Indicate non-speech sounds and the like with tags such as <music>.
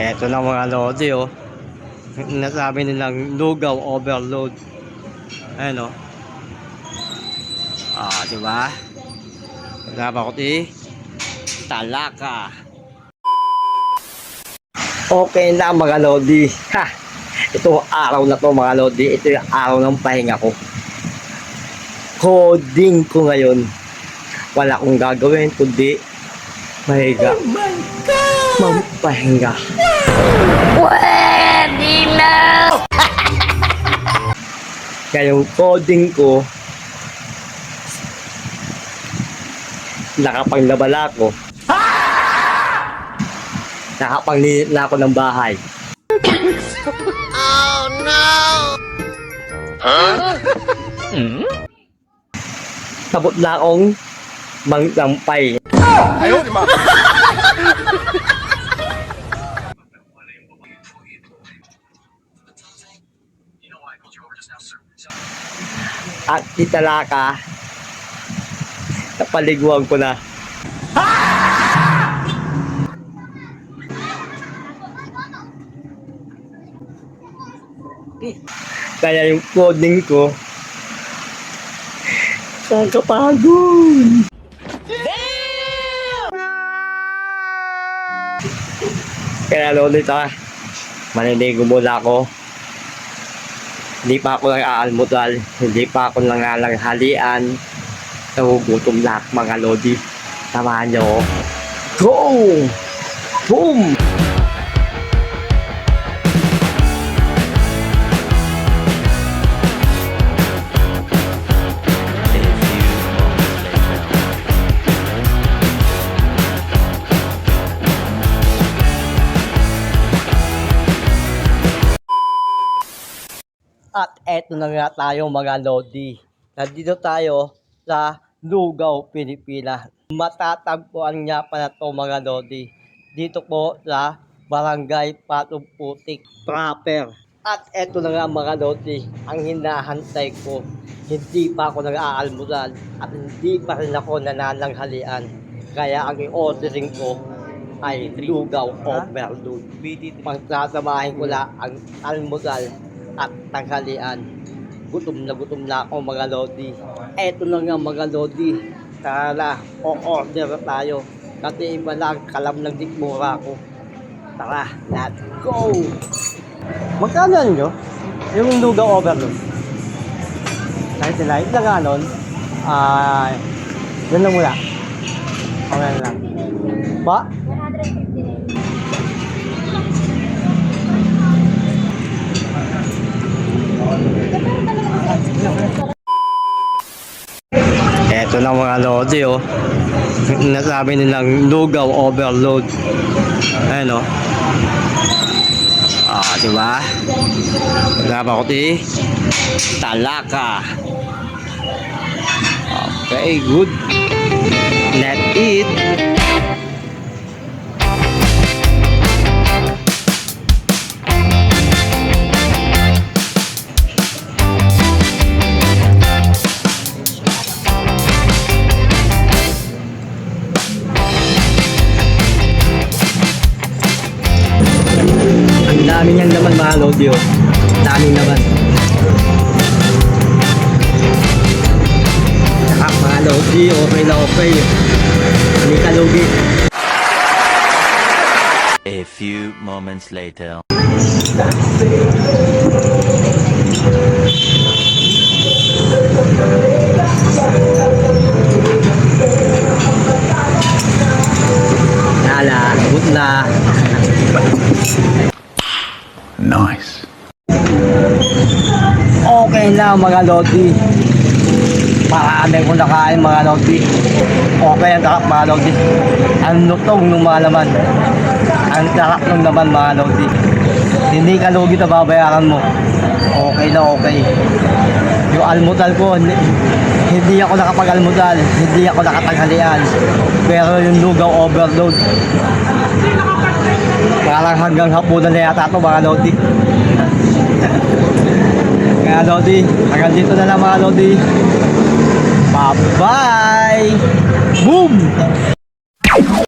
Eto na mga lodi oh. Nasabi nilang lugaw overload. Ayan oh. Ah, di ba? Kasama ko ti Talaka. Okay na mga lodi. Ha! Ito araw na to mga lodi. Ito yung araw ng pahinga ko. Coding ko ngayon. Wala akong gagawin kundi mahiga. Oh my God! Mampahinga. Pwede na! <laughs> Kaya yung coding ko, nakapanglabala ko. <laughs> Nakapanglilit na ako ng bahay. Oh no! Sabot na akong mangsampay. <laughs> At italaka, napaliguan ko na. Kaya yung coding ko, nakakapagod. Kaya lolo ito ah, maniligo muna ako. Hindi pa ako nag-aalmutal, hindi pa ako nangalanghalian. Nagugutom na ako, mga lodi. Samahan niyo ako. Go! Boom! At eto na nga tayo mga Lodi. Nandito tayo sa Lugaw, Pilipinas. Matatagpuan nga pala to mga Lodi. Dito po sa Barangay Patong Putik proper. At eto na nga mga Lodi, ang hinahantay ko. Hindi pa ako nag-aalmusal at hindi pa rin ako nanananghalian. Kaya ang i-ordering ko ay lugaw overload. Pagsasamahin ko lang ang almusal at tanghalian. Gutom na gutom na ako mga lodi. Eto na nga mga lodi. Tara, o-order tayo. Kasi iba lang, kalam ng dikmura ko. Tara, let's go! Magkano nyo? Yung lugaw overload? Kahit nila, lang nun, ah, yun lang muna. Okay lang. Ba? 159. Eto na mga lodi oh. Nasabi nilang lugaw overload. Ayan oh. Ah, di ba? Kasama ko ti Talaka. Okay, good. Let's eat. Dami niyang naman mga lodi oh. Daming naman. Saka mga lodi, okay na okay. Hindi ka lugi. A few moments later. Lala, good na. Nice. Okay na mga lodi. Marami ko nakain mga lodi. Okay ang sarap mga lodi. Ang lutong ng mga laman. Ang sarap ng laman mga lodi. Hindi ka lugi na babayaran mo. Okay na okay. Yung almutal ko, hindi, ako nakapag-almutal. Hindi ako nakatanghalian. Pero yung lugaw overload. Parang hanggang hapunan na yata ito mga lodi. <laughs> Kaya Lodi, hanggang dito na lang mga Lodi. Bye-bye! Boom!